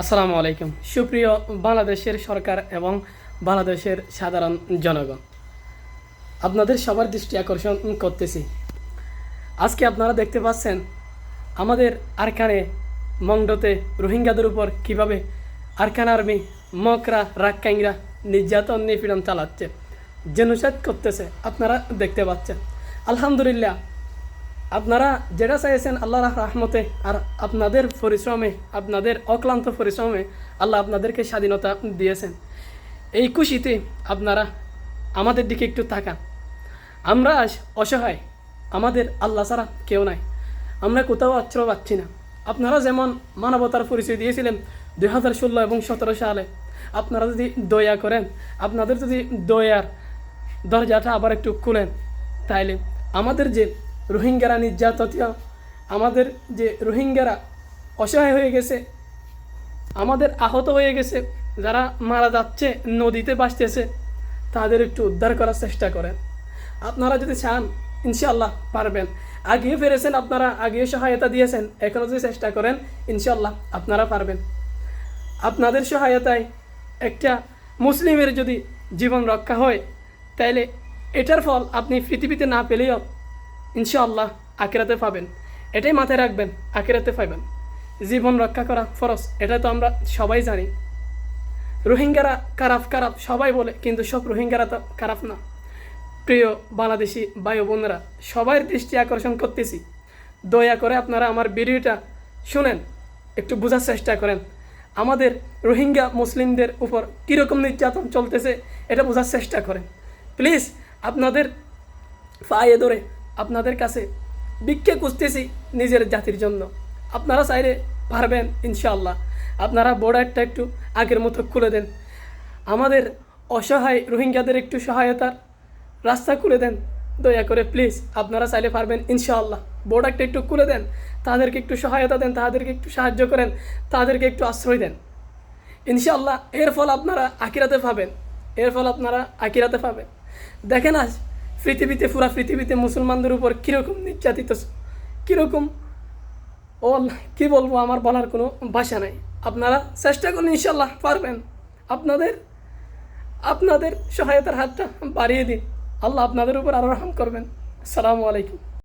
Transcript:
আসসালামু আলাইকুম। সুপ্রিয় বাংলাদেশের সরকার এবং বাংলাদেশের সাধারণ জনগণ, আপনাদের সবার দৃষ্টি আকর্ষণ করতেছি। আজকে আপনারা দেখতে পাচ্ছেন আমাদের আরকানে মংডতে রোহিঙ্গাদের উপর কীভাবে আরকান আর্মি, মকরা, রাক্কাইংরা নির্যাতন, নিপীড়ন চালাচ্ছে, জেনোসাইড করতেছে, আপনারা দেখতে পাচ্ছেন। আলহামদুলিল্লাহ আপনারা যেটা চাইছেন আল্লাহর রহমতে আর আপনাদের পরিশ্রমে, আপনাদের অক্লান্ত পরিশ্রমে আল্লাহ আপনাদেরকে স্বাধীনতা দিয়েছেন। এই খুশিতে আপনারা আমাদের দিকে একটু তাকান। আমরা আজ অসহায়, আমাদের আল্লাহ ছাড়া কেউ নাই। আমরা কোথাও আশ্রয় পাচ্ছি না। আপনারা যেমন মানবতার পরিচয় দিয়েছিলেন দুই হাজার ষোলো এবং সতেরো সালে, আপনারা যদি দয়া করেন, আপনাদের যদি দয়ার দরজাটা আবার একটু খুলেন, তাইলে আমাদের যে রোহিঙ্গারা নির্যাতিত। আমাদের যে রোহিঙ্গারা অসহায় হয়ে গেছে, আমাদের আহত হয়ে গেছে, যারা মারা যাচ্ছে, নদীতে বাঁচতেছে তাদের একটু উদ্ধার করার চেষ্টা করেন। আপনারা যদি চান ইনশাল্লাহ পারবেন। আগিয়ে ফেরেছেন আপনারা, আগিয়ে সহায়তা দিয়েছেন এখনও যদি চেষ্টা করেন ইনশাল্লাহ আপনারা পারবেন। আপনাদের সহায়তায় একটা মুসলিমের যদি জীবন রক্ষা হয়, তাইলে এটার ফল আপনি পৃথিবীতে না পেলেও ইনশাআল্লাহ আখেরাতে পাবেন। এটাই মাথায় রাখবেন, আখেরাতে পাবেন জীবন রক্ষা করা ফরজ, এটা তো আমরা সবাই জানি। রোহিঙ্গারা খারাপ খারাপ সবাই বলে, কিন্তু সব রোহিঙ্গারা তো খারাপ না। প্রিয় বাংলাদেশি ও বোনেরা সবার দৃষ্টি আকর্ষণ করতেছি। দয়া করে আপনারা আমার ভিডিওটা শুনেন, একটু বোঝার চেষ্টা করেন। আমাদের রোহিঙ্গা মুসলিমদের উপর কীরকম নির্যাতন চলতেছে, এটা বোঝার চেষ্টা করেন। প্লিজ, আপনাদের পায়ে ধরে আপনাদের কাছে ভিক্ষে খুঁজতেছি নিজের জাতির জন্য। আপনারা চাইলে পারবেন, ইনশাআল্লাহ। আপনারা বর্ডারটা একটু আগের মতো খুলে দেন। আমাদের অসহায় রোহিঙ্গাদের একটু সহায়তার রাস্তা খুলে দেন। দয়া করে প্লিজ, আপনারা চাইলে পারবেন, ইনশাআল্লাহ। বর্ডারটা একটু খুলে দেন। তাদেরকে একটু সহায়তা দেন, তাদেরকে একটু সাহায্য করেন, তাদেরকে একটু আশ্রয় দেন। ইনশাআল্লাহ, এর ফল আপনারা আকিরাতে পাবেন। এর ফল আপনারা আকিরাতে পাবেন। দেখেন আজ পৃথিবীতে পুরা পৃথিবীতে মুসলমানদের উপর কীরকম নির্যাতিত কীরকম? ও কী বলব, আমার বলার কোনো ভাষা নাই। আপনারা চেষ্টা করুন ইনশাল্লাহ পারবেন। আপনাদের আপনাদের সহায়তার হাতটা বাড়িয়ে দিন। আল্লাহ আপনাদের উপর আরও রহম করবেন। আসসালামু আলাইকুম।